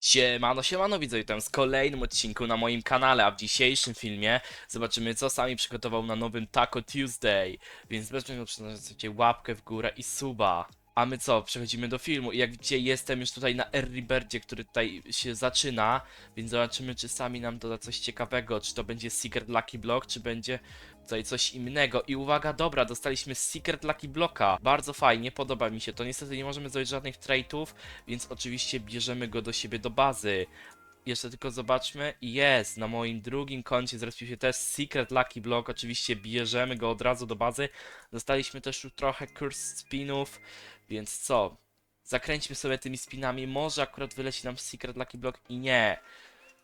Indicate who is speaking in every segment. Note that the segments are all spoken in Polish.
Speaker 1: Siemano, siemano widzowie, witam w kolejnym odcinku na moim kanale, a w dzisiejszym filmie zobaczymy co sami przygotował na nowym Taco Tuesday, więc bez względu przyznajcie łapkę w górę i suba. A my co, przechodzimy do filmu i jak widzicie jestem już tutaj na Early Birdzie, który tutaj się zaczyna, więc zobaczymy czy sami nam doda coś ciekawego, czy to będzie Secret Lucky Block, czy będzie tutaj coś innego. I uwaga, dobra, dostaliśmy Secret Lucky Blocka, bardzo fajnie, podoba mi się to, niestety nie możemy zrobić żadnych trade'ów, więc oczywiście bierzemy go do siebie do bazy. Jeszcze tylko zobaczmy. Jest, na moim drugim koncie zrespił się też Secret Lucky Block. Oczywiście bierzemy go od razu do bazy. Dostaliśmy też tu trochę Curse Spinów, więc co? Zakręćmy sobie tymi spinami. Może akurat wyleci nam Secret Lucky Block i nie.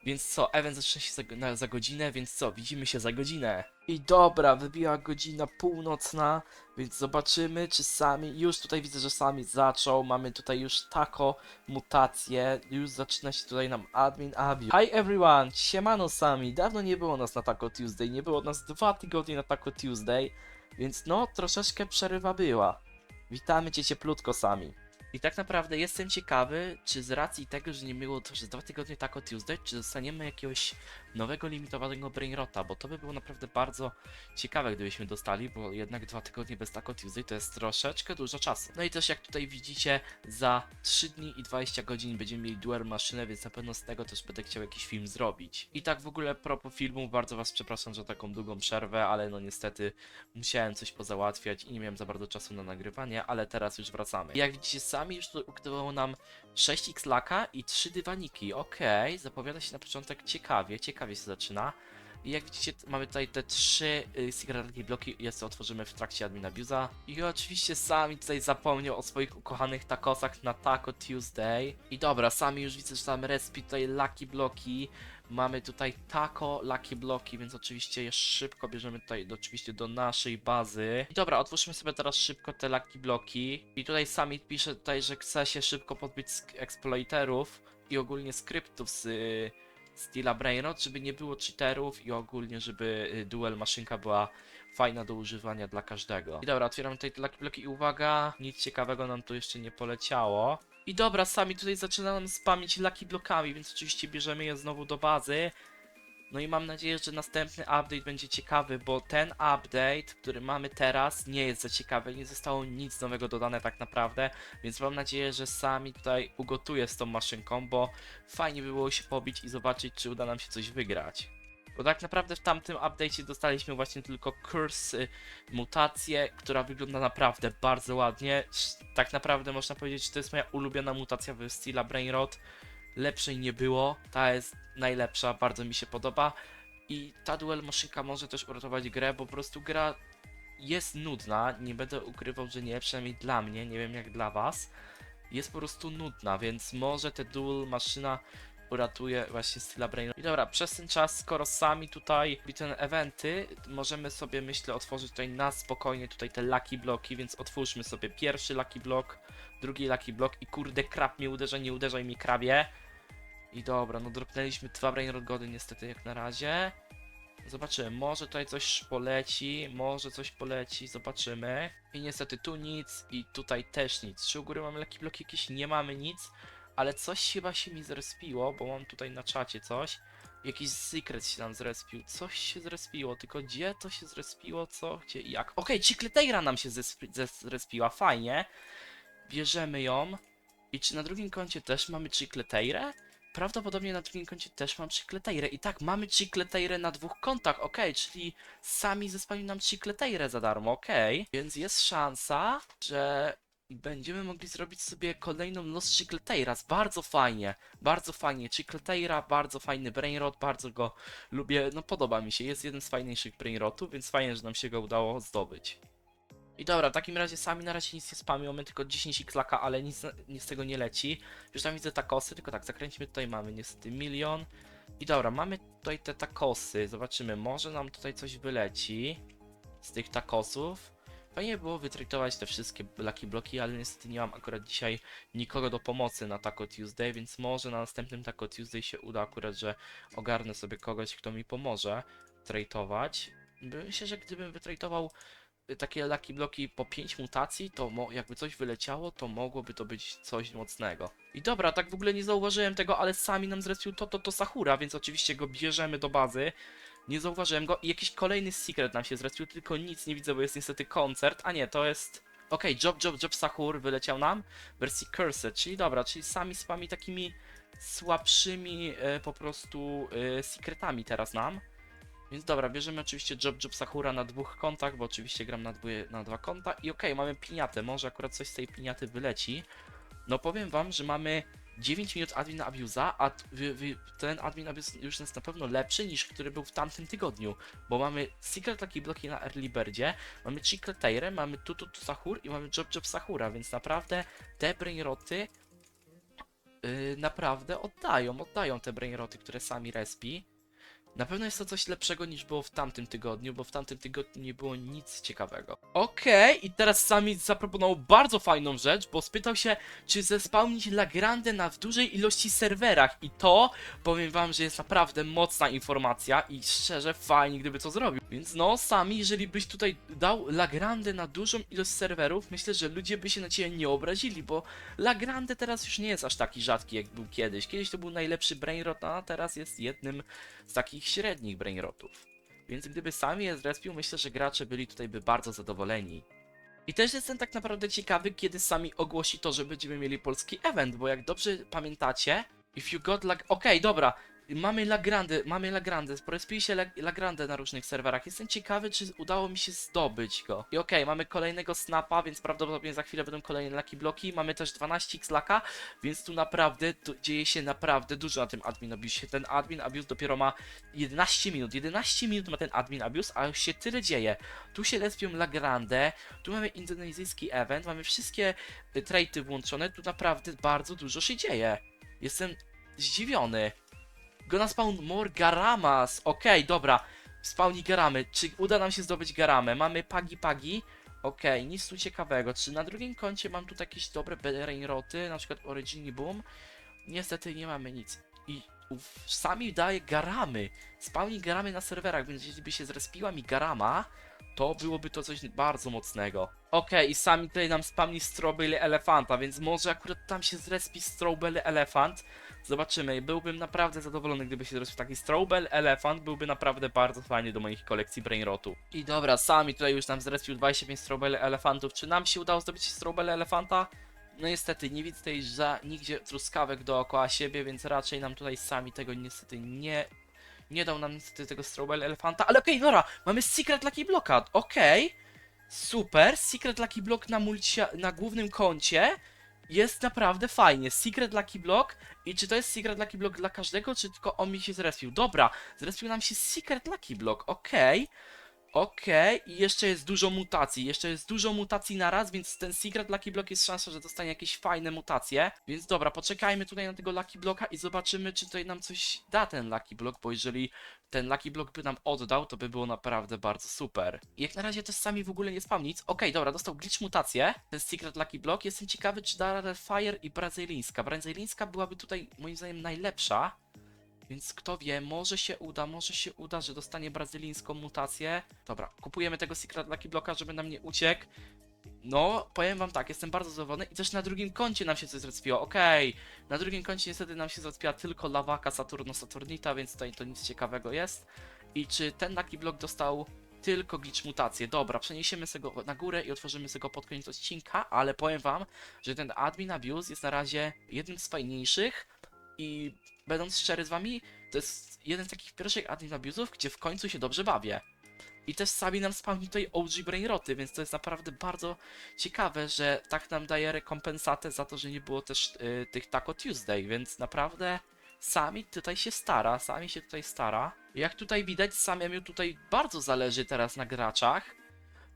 Speaker 1: Więc co, event zaczyna się za, na, za godzinę, więc co, widzimy się za godzinę. I dobra, wybiła godzina północna, więc zobaczymy, czy sami, już tutaj widzę, że sami zaczął, mamy tutaj już tako mutację, już zaczyna się tutaj nam admin Abiu. Hi everyone, siemano sami, dawno nie było nas na Taco Tuesday, nie było nas dwa tygodnie na Taco Tuesday, więc no, troszeczkę przerywa była. Witamy cię cieplutko sami. I tak naprawdę jestem ciekawy, czy z racji tego, że nie było to przez dwa tygodnie Taco Tuesday, czy dostaniemy jakiegoś nowego limitowanego Brainrota, bo to by było naprawdę bardzo ciekawe, gdybyśmy dostali, bo jednak dwa tygodnie bez Taco Tuesday to jest troszeczkę dużo czasu. No i też jak tutaj widzicie, za 3 dni i 20 godzin będziemy mieli duel maszynę, więc na pewno z tego też będę chciał jakiś film zrobić. I tak w ogóle propos filmu, bardzo was przepraszam za taką długą przerwę, ale no niestety musiałem coś pozałatwiać i nie miałem za bardzo czasu na nagrywanie, ale teraz już wracamy. Jak widzicie sami, już tu ukrywało nam 6 x laka i 3 dywaniki. Okej, zapowiada się na początek ciekawie, ciekawie się zaczyna. I jak widzicie, mamy tutaj te trzy y, bloki, je sobie otworzymy w trakcie admin abuse'a. I oczywiście sami tutaj zapomniał o swoich ukochanych tacosach na Taco Tuesday. I dobra, sami już widzę, że tam respi tutaj Lucky bloki. Mamy tutaj Taco Lucky bloki, więc oczywiście je szybko bierzemy tutaj do, oczywiście do naszej bazy. I dobra, otwórzmy sobie teraz szybko te Lucky bloki. I tutaj sami pisze tutaj, że chce się szybko podbić exploiterów i ogólnie skryptów z Steela Brainrot, żeby nie było cheaterów i ogólnie, żeby y, duel maszynka była fajna do używania dla każdego. I dobra, otwieram tutaj Lucky bloki i uwaga, nic ciekawego nam tu jeszcze nie poleciało. I dobra, sami tutaj zaczyna nam spamić Lucky blokami, więc oczywiście bierzemy je znowu do bazy. No i mam nadzieję, że następny update będzie ciekawy, bo ten update, który mamy teraz, nie jest za ciekawy, nie zostało nic nowego dodane tak naprawdę, więc mam nadzieję, że sami tutaj ugotuję z tą maszynką, bo fajnie by było się pobić i zobaczyć, czy uda nam się coś wygrać. Bo tak naprawdę w tamtym update'cie dostaliśmy właśnie tylko kurs y, mutację, która wygląda naprawdę bardzo ładnie. Tak naprawdę można powiedzieć, że to jest moja ulubiona mutacja w Steela Brainrot. Lepszej nie było, ta jest najlepsza, bardzo mi się podoba. I ta duel maszynka może też uratować grę, bo po prostu gra jest nudna, nie będę ukrywał, że nie, przynajmniej dla mnie, nie wiem jak dla was. Jest po prostu nudna, więc może te duel maszyna uratuje właśnie Steela Brain. I dobra, przez ten czas, skoro sami tutaj robi ten eventy, możemy sobie myślę otworzyć tutaj na spokojnie tutaj te lucky bloki, więc otwórzmy sobie pierwszy lucky block, drugi lucky block i kurde krab mnie uderza, nie uderzaj mi krabie. I dobra, no dropnęliśmy dwa brain rogody niestety jak na razie. Zobaczymy, może tutaj coś poleci, może coś poleci, zobaczymy. I niestety tu nic i tutaj też nic. Czy u góry mamy lucky bloki jakieś? Nie mamy nic ale coś chyba się mi zrespiło, bo mam tutaj na czacie coś. Jakiś secret się nam zrespił. Coś się zrespiło, tylko gdzie to się zrespiło, co, gdzie i jak. Okej, okay, nam się zrespiła, fajnie. Bierzemy ją. I czy na drugim koncie też mamy Chicleteirę? Prawdopodobnie na drugim koncie też mam Chicleteirę. I tak, mamy Chicleteirę na dwóch kontach, okej, czyli sami zespalił nam Chicleteirę za darmo, okej. Więc jest szansa, że będziemy mogli zrobić sobie kolejną Lost Chicleteiras. Bardzo fajnie, bardzo fajnie. Chicleteira, bardzo fajny brainrot, bardzo go lubię, no podoba mi się. Jest jeden z fajniejszych brainrotów, więc fajnie, że nam się go udało zdobyć. I dobra, w takim razie sami na razie nic nie spamią, mamy tylko 10 x laka, ale nic, nic z tego nie leci. Już tam widzę takosy, tylko tak, zakręcimy tutaj, mamy niestety milion. I dobra, mamy tutaj te takosy, zobaczymy, może nam tutaj coś wyleci z tych takosów. Fajnie było wytraitować te wszystkie Lucky Bloki, ale niestety nie mam akurat dzisiaj nikogo do pomocy na Taco Tuesday, więc może na następnym Taco Tuesday się uda akurat, że ogarnę sobie kogoś, kto mi pomoże traitować. Myślę, że gdybym wytraitował y, takie Lucky Bloki po 5 mutacji, to jakby coś wyleciało, to mogłoby to być coś mocnego. I dobra, tak w ogóle nie zauważyłem tego, ale sami nam zrespił to, to, to Sahura, więc oczywiście go bierzemy do bazy. Nie zauważyłem go i jakiś kolejny secret nam się zrespił, tylko nic nie widzę, bo jest niestety koncert. A nie, to jest... Okej, Job, Job, Job Sahur wyleciał nam w wersji Cursed, czyli dobra, czyli sami spami takimi słabszymi e, po prostu e, secretami teraz nam. Więc dobra, bierzemy oczywiście Job Job Sakura na dwóch kontach, bo oczywiście gram na, na dwa konta. I okej, mamy piniatę, może akurat coś z tej piniaty wyleci. No powiem wam, że mamy 9 minut admin abuse'a, a ten admin abuse już jest na pewno lepszy niż który był w tamtym tygodniu. Bo mamy Secret Lucky Bloki na Early Birdzie, mamy Chicleteire, mamy Tutu tu Sahur i mamy Job Job Sahura, więc naprawdę te brainroty yy, naprawdę oddają, oddają te brainroty, które sami respi. Na pewno jest to coś lepszego niż było w tamtym tygodniu, bo w tamtym tygodniu nie było nic ciekawego. Okej, i teraz sami zaproponował bardzo fajną rzecz, bo spytał się, czy zespałnić Lagrande na w dużej ilości serwerach. I to, powiem wam, że jest naprawdę mocna informacja i szczerze fajnie, gdyby to zrobił. Więc no, sami, jeżeli byś tutaj dał Lagrande na dużą ilość serwerów, myślę, że ludzie by się na ciebie nie obrazili, bo Lagrande teraz już nie jest aż taki rzadki, jak był kiedyś. Kiedyś to był najlepszy brainrot, a teraz jest jednym z takich średnich brainrotów. Więc gdyby sami je zrespił, myślę, że gracze byli tutaj by bardzo zadowoleni. I też jestem tak naprawdę ciekawy, kiedy sami ogłosi to, że będziemy mieli polski event, bo jak dobrze pamiętacie, if you got lag... Okej, dobra, mamy Lagrande, mamy Lagrande, porespili się Lag- Lagrande na różnych serwerach. Jestem ciekawy, czy udało mi się zdobyć go. I okej, mamy kolejnego snapa, więc prawdopodobnie za chwilę będą kolejne Lucky Bloki. Mamy też 12 x laka, więc tu naprawdę tu dzieje się naprawdę dużo na tym admin abuse. Ten admin abuse dopiero ma 11 minut. 11 minut ma ten admin abuse, a już się tyle dzieje. Tu się lespią Lagrande, tu mamy indonezyjski event, mamy wszystkie y, traity włączone, tu naprawdę bardzo dużo się dzieje. Jestem zdziwiony. Gonna spawn more Garamas. Okej, dobra. Spawni Garamy. Czy uda nam się zdobyć Garamę? Mamy Pagi Pagi. Okej, nic tu ciekawego. Czy na drugim koncie mam tu jakieś dobre brainroty, na przykład Origini Boom? Niestety nie mamy nic. I uf, sami daje Garamy. Spawni Garamy na serwerach, więc jeśli by się zrespiła mi Garama, to byłoby to coś bardzo mocnego. Okej, i sami tutaj nam spamni Strawberry Elefanta, więc może akurat tam się zrespi Strawberry Elefant. Zobaczymy. Byłbym naprawdę zadowolony, gdyby się zrespił taki Strawberry Elefant. Byłby naprawdę bardzo fajny do moich kolekcji Brainrotu. I dobra, sami tutaj już nam zrespił 25 Strawberry Elefantów. Czy nam się udało zdobyć Strawberry Elefanta? No niestety, nie widzę tutaj za nigdzie truskawek dookoła siebie, więc raczej nam tutaj sami tego niestety nie... Nie dał nam niestety tego Strawberry Elefanta, ale okej, dobra, mamy Secret Lucky Blocka, okej. Super, Secret Lucky Block na, na głównym koncie jest naprawdę fajnie. Secret Lucky Block i czy to jest Secret Lucky Block dla każdego, czy tylko on mi się zrespił? Dobra, zrespił nam się Secret Lucky Block, okej. Okej, i jeszcze jest dużo mutacji, jeszcze jest dużo mutacji na raz, więc ten Secret Lucky Block jest szansa, że dostanie jakieś fajne mutacje. Więc dobra, poczekajmy tutaj na tego Lucky Blocka i zobaczymy, czy tutaj nam coś da ten Lucky Block, bo jeżeli ten Lucky Block by nam oddał, to by było naprawdę bardzo super. I jak na razie też sami w ogóle nie spam nic. Okej, dobra, dostał glitch mutację, ten Secret Lucky Block. Jestem ciekawy, czy da Fire i brazylijska. Brazylijska byłaby tutaj moim zdaniem najlepsza. Więc kto wie, może się uda, może się uda, że dostanie brazylijską mutację. Dobra, kupujemy tego Secret Lucky Blocka, żeby nam nie uciekł. No, powiem wam tak, jestem bardzo zadowolony i też na drugim koncie nam się coś zrespiło, okej. Na drugim koncie niestety nam się zrespiła tylko lawaka Saturno Saturnita, więc tutaj to nic ciekawego jest. I czy ten Lucky Block dostał tylko glitch mutację? Dobra, przeniesiemy sobie go na górę i otworzymy sobie go pod koniec odcinka, ale powiem wam, że ten admin abuse jest na razie jednym z fajniejszych i będąc szczery z wami, to jest jeden z takich pierwszych admin gdzie w końcu się dobrze bawię. I też sami nam spawni tutaj OG Brainroty, więc to jest naprawdę bardzo ciekawe, że tak nam daje rekompensatę za to, że nie było też y, tych Taco Tuesday, więc naprawdę sami tutaj się stara, sami się tutaj stara. Jak tutaj widać, samemu tutaj bardzo zależy teraz na graczach,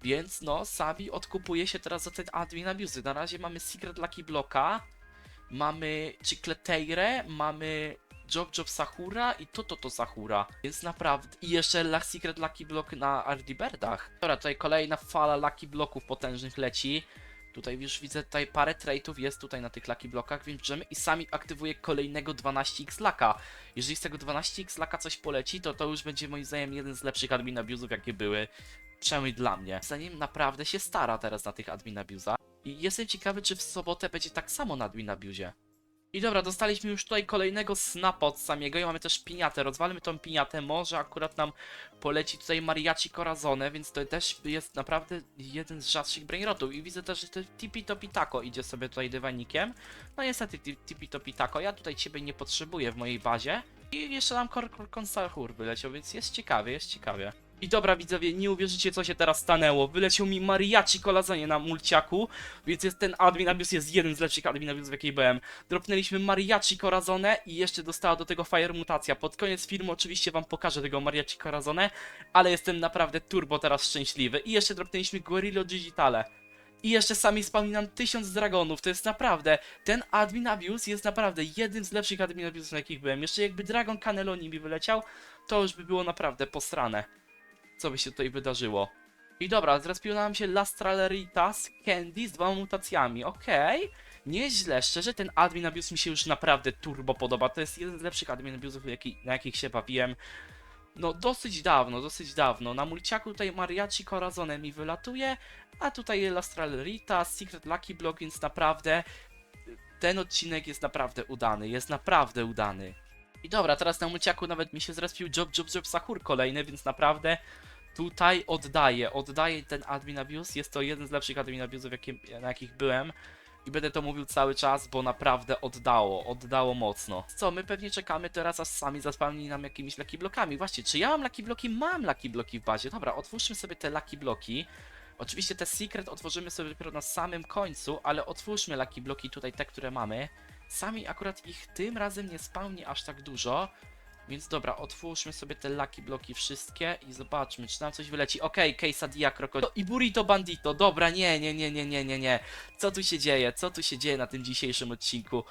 Speaker 1: więc no, sami odkupuje się teraz za ten admin abusy. Na razie mamy Secret Lucky Blocka, mamy Chicleteire, mamy Job Job Sahura i to to to Sahura. Więc naprawdę. I jeszcze La Secret Lucky Block na Early Birdach. Dobra, tutaj kolejna fala Lucky Blocków potężnych leci. Tutaj już widzę tutaj parę traitów jest tutaj na tych Lucky Blockach, więc bierzemy i sami aktywuję kolejnego 12x laka. Jeżeli z tego 12x laka coś poleci, to to już będzie moim zdaniem jeden z lepszych admin abuzów jakie były. Przynajmniej dla mnie. Zanim naprawdę się stara teraz na tych admin abuzach. I jestem ciekawy, czy w sobotę będzie tak samo na admin abuzie. I dobra, dostaliśmy już tutaj kolejnego snapa od samego i mamy też piniatę. Rozwalmy tą piniatę, może akurat nam poleci tutaj Mariachi Corazone, więc to też jest naprawdę jeden z rzadszych brainrotów. I widzę też, że to Tipi Topi Taco idzie sobie tutaj dywanikiem. No niestety Ti- Tipi Topi Taco, ja tutaj ciebie nie potrzebuję w mojej bazie. I jeszcze nam Konsahur wyleciał, więc jest ciekawie, jest ciekawie. I dobra widzowie, nie uwierzycie co się teraz stanęło. Wyleciał mi Mariachi Corazone na mulciaku, więc jest ten admin abuse jest jeden z lepszych admin abusów jakiej byłem. Dropnęliśmy Mariachi Corazone i jeszcze dostała do tego Fire Mutacja. Pod koniec filmu oczywiście wam pokażę tego Mariachi Corazone, ale jestem naprawdę turbo teraz szczęśliwy. I jeszcze dropnęliśmy Guerrillo Digitale. I jeszcze sami spawni nam 1000 dragonów, to jest naprawdę, ten admin abuse jest naprawdę jednym z lepszych admin abusów na jakich byłem. Jeszcze jakby Dragon Cannelloni mi wyleciał, to już by było naprawdę posrane. Co by się tutaj wydarzyło. I dobra, zrespił nam się Lastraleritas Candy z dwoma mutacjami, okej. Nieźle, szczerze ten admin abuse mi się już naprawdę turbo podoba. To jest jeden z lepszych admin abusów, jaki, na jakich się bawiłem. No dosyć dawno, dosyć dawno. Na mulciaku tutaj Mariachi Corazone mi wylatuje, a tutaj Lastrallerita, Secret Lucky Block, więc naprawdę ten odcinek jest naprawdę udany, jest naprawdę udany. I dobra, teraz na mulciaku nawet mi się zrespił Job Job Job Sahur kolejny, więc naprawdę tutaj oddaję, oddaję ten admin abuse. Jest to jeden z lepszych admin jakie, na jakich byłem. I będę to mówił cały czas, bo naprawdę oddało, oddało mocno. Co, my pewnie czekamy teraz, aż sami zaspawni nam jakimiś lucky blokami. Właśnie, czy ja mam lucky bloki? Mam lucky bloki w bazie. Dobra, otwórzmy sobie te lucky bloki. Oczywiście te secret otworzymy sobie dopiero na samym końcu, ale otwórzmy lucky bloki tutaj, te, które mamy. Sami akurat ich tym razem nie spawni aż tak dużo. Więc dobra, otwórzmy sobie te lucky bloki wszystkie i zobaczmy, czy nam coś wyleci. Okej, okay, Quesadilla Crocodile i Burrito Bandito. Dobra, nie, nie, nie, nie, nie, nie, nie. Co tu się dzieje? Co tu się dzieje na tym dzisiejszym odcinku?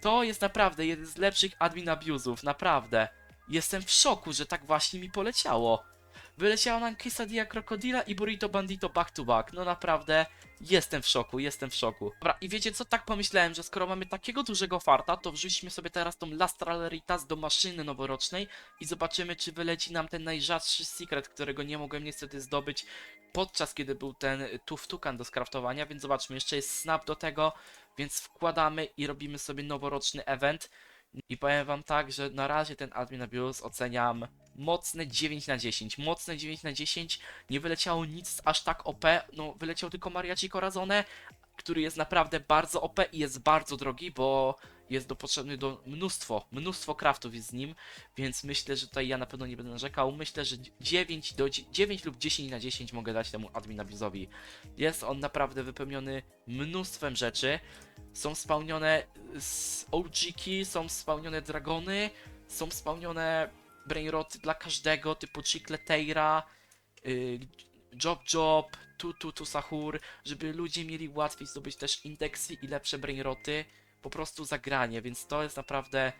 Speaker 1: To jest naprawdę jeden z lepszych admin abuzów, naprawdę. Jestem w szoku, że tak właśnie mi poleciało. Wyleciało nam Quesadilla Crocodila i Burrito Bandito back to back. No naprawdę, jestem w szoku, jestem w szoku. Dobra, i wiecie co, tak pomyślałem, że skoro mamy takiego dużego farta, to wrzućmy sobie teraz tą Lastraleritas do maszyny noworocznej i zobaczymy, czy wyleci nam ten najrzadszy secret, którego nie mogłem niestety zdobyć podczas kiedy był ten tuftukan do skraftowania, więc zobaczmy, jeszcze jest snap do tego, więc wkładamy i robimy sobie noworoczny event. I powiem wam tak, że na razie ten admin abuse oceniam mocne 9 na 10. Mocne 9 na 10. Nie wyleciało nic aż tak OP. No, wyleciał tylko Mariachi Corazone, który jest naprawdę bardzo OP i jest bardzo drogi, bo jest do potrzebny do mnóstwo, mnóstwo craftów jest z nim, więc myślę, że tutaj ja na pewno nie będę narzekał. Myślę, że 9, do, 9 lub 10 na 10 mogę dać temu admin abuse'owi. Jest on naprawdę wypełniony mnóstwem rzeczy. Są spełnione OG-ki, są spełnione dragony, są spełnione brainroty dla każdego, typu Chicleteira, y, Job Job, Tu Tu Tu Sahur, żeby ludzie mieli łatwiej zdobyć też indeksy i lepsze brainroty, po prostu zagranie, więc to jest naprawdę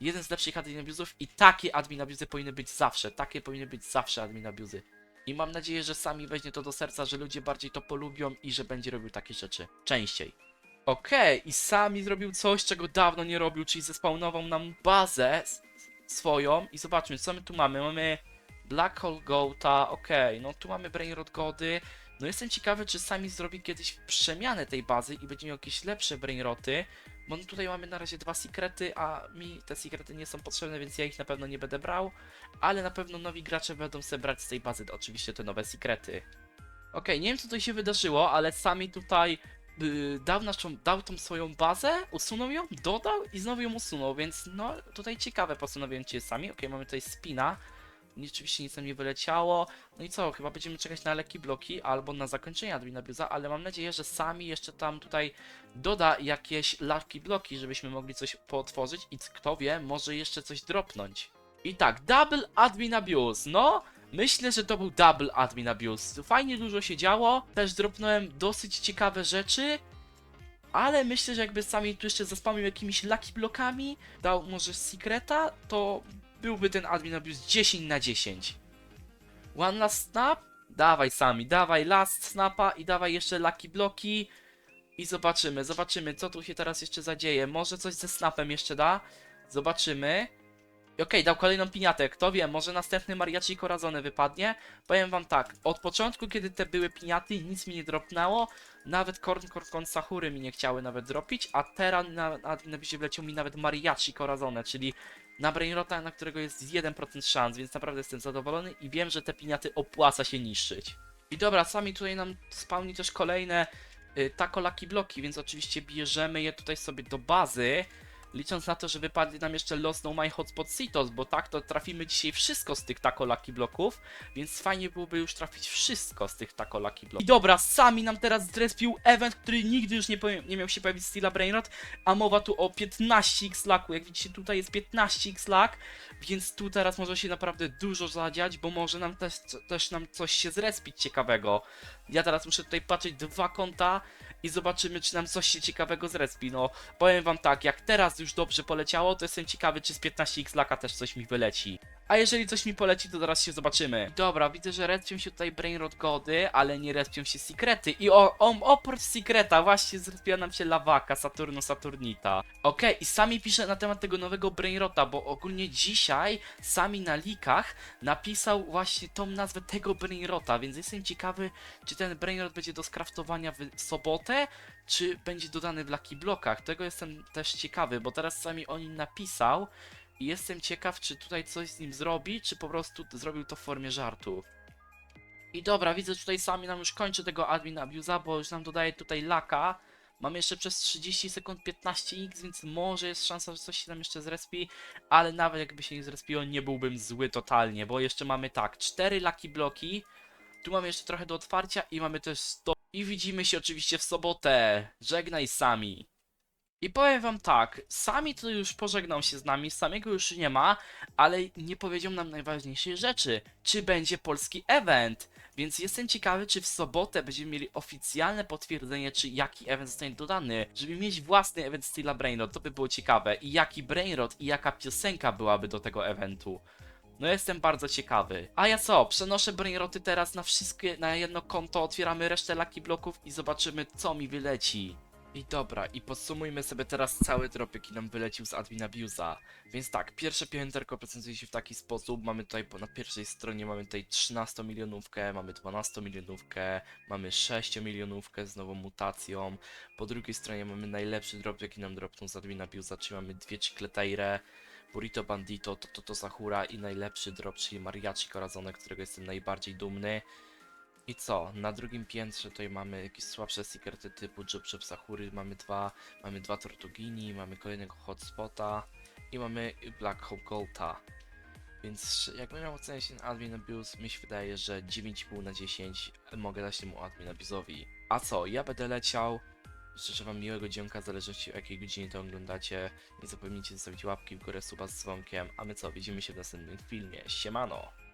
Speaker 1: jeden z lepszych admin abuzów i takie admin abuzy powinny być zawsze, takie powinny być zawsze admin abuzy. I mam nadzieję, że sami weźmie to do serca, że ludzie bardziej to polubią i że będzie robił takie rzeczy częściej. Okej, i sami zrobił coś, czego dawno nie robił, czyli zespawnował nam bazę swoją i zobaczmy, co my tu mamy. Mamy Black Hole Goata, okej, no tu mamy Brainrot Gody. No jestem ciekawy, czy sami zrobi kiedyś przemianę tej bazy i będzie miał jakieś lepsze Brainroty. Bo no tutaj mamy na razie dwa sekrety, a mi te sekrety nie są potrzebne, więc ja ich na pewno nie będę brał. Ale na pewno nowi gracze będą sobie brać z tej bazy oczywiście te nowe sekrety. Okej, nie wiem co tutaj się wydarzyło, ale sami tutaj y, dał, naszą, dał tą swoją bazę, usunął ją, dodał i znowu ją usunął, więc no tutaj ciekawe postanowienie sami. Okej, mamy tutaj spina. Oczywiście nic nam nie wyleciało. No i co, chyba będziemy czekać na lekkie bloki albo na zakończenie admin abuse'a, ale mam nadzieję, że sami jeszcze tam tutaj doda jakieś lucky bloki, żebyśmy mogli coś pootworzyć i kto wie, może jeszcze coś dropnąć. I tak, double admin abuse, no Myślę, że to był double admin abuse. Fajnie dużo się działo, też dropnąłem dosyć ciekawe rzeczy, ale myślę, że jakby sami tu jeszcze zaspamił jakimiś lucky blokami, dał może secreta, to byłby ten admin abuse 10 na 10. One last snap? Dawaj sami, dawaj last snapa i dawaj jeszcze lucky bloki. I zobaczymy, zobaczymy, co tu się teraz jeszcze zadzieje. Może coś ze snapem jeszcze da? Zobaczymy. Okej, dał kolejną piniatę. Kto wie, może następny Mariachi Corazone wypadnie. Powiem wam tak, od początku, kiedy te były piniaty, nic mi nie dropnęło. Nawet Korn Korkon Sahury mi nie chciały nawet dropić, a teraz na, na, na wleciał mi nawet Mariachi Corazone, czyli na Brainrota, na którego jest 1% szans, więc naprawdę jestem zadowolony i wiem, że te piniaty opłaca się niszczyć. I dobra, sami tutaj nam spawni też kolejne y, tako Lucky Bloki, więc oczywiście bierzemy je tutaj sobie do bazy. Licząc na to, że wypadli nam jeszcze Lost No My Hotspot Citos, bo tak to trafimy dzisiaj wszystko z tych tako Lucky Bloków, więc fajnie byłoby już trafić wszystko z tych tako Lucky Bloków. I dobra, sami nam teraz zrespił event, który nigdy już nie, nie miał się pojawić w Stila Brainrot, a mowa tu o 15x laku. Jak widzicie, tutaj jest 15x lak, więc tu teraz może się naprawdę dużo zadziać, bo może nam też, też nam coś się zrespić ciekawego. Ja teraz muszę tutaj patrzeć dwa konta i zobaczymy, czy nam coś się ciekawego zrespi. No, powiem wam tak, jak teraz już dobrze poleciało, to jestem ciekawy, czy z 15x laka też coś mi wyleci. A jeżeli coś mi poleci, to zaraz się zobaczymy. Dobra, widzę, że respią się tutaj Brainrot Gody, ale nie respią się Sekrety. I o, o, oprócz Sekreta właśnie zrespiła nam się Lawaka, Saturno, Saturnita. Okej, i sami piszę na temat tego nowego Brainrota, bo ogólnie dzisiaj sami na likach napisał właśnie tą nazwę tego Brainrota, więc jestem ciekawy, czy ten Brainrot będzie do skraftowania w sobotę, czy będzie dodany w Lucky Blockach. Tego jestem też ciekawy, bo teraz sami o nim napisał, i jestem ciekaw, czy tutaj coś z nim zrobi, czy po prostu zrobił to w formie żartu. I dobra, widzę, tutaj sami nam już kończy tego admin abuse'a, bo już nam dodaje tutaj laka. Mam jeszcze przez 30 sekund 15x, więc może jest szansa, że coś się tam jeszcze zrespi, ale nawet jakby się nie zrespiło, nie byłbym zły totalnie, bo jeszcze mamy tak, 4 laki bloki, tu mamy jeszcze trochę do otwarcia i mamy też 100. I widzimy się oczywiście w sobotę. Żegnaj sami. I powiem wam tak, sami to już pożegnał się z nami, samego już nie ma, ale nie powiedział nam najważniejszej rzeczy, czy będzie polski event. Więc jestem ciekawy, czy w sobotę będziemy mieli oficjalne potwierdzenie, czy jaki event zostanie dodany, żeby mieć własny event Styla Brainrot, to by było ciekawe. I jaki Brainrot i jaka piosenka byłaby do tego eventu. No jestem bardzo ciekawy. A ja co? Przenoszę brainroty teraz na wszystkie, na jedno konto, otwieramy resztę Lucky Bloków i zobaczymy co mi wyleci. I dobra, i podsumujmy sobie teraz cały drop, jaki nam wylecił z Admin Abuse'a. Więc tak, pierwsze pięterko prezentuje się w taki sposób. Mamy tutaj na pierwszej stronie mamy tutaj 13 milionówkę, mamy 12 milionówkę, mamy 6 milionówkę z nową mutacją. Po drugiej stronie mamy najlepszy drop, jaki nam dropnął z Admin Abuse'a, czyli mamy dwie Chicletaire, Burrito Bandito, Toto to Sakura i najlepszy drop, czyli Mariachi Corazon, którego jestem najbardziej dumny. I co? Na drugim piętrze tutaj mamy jakieś słabsze sekrety typu Jobshop Sakury, mamy dwa, mamy dwa Tortugini, mamy kolejnego Hotspota i mamy Black Hope Golda. Więc jakbym miał oceniać ten Admin Abuse, mi się wydaje, że 9,5 na 10 mogę dać temu Admin Abuse'owi. A co? Ja będę leciał. Życzę wam miłego dzionka, w zależności o jakiej godzinie to oglądacie. Nie zapomnijcie zostawić łapki w górę, suba z dzwonkiem. A my co? Widzimy się w następnym filmie. Siemano!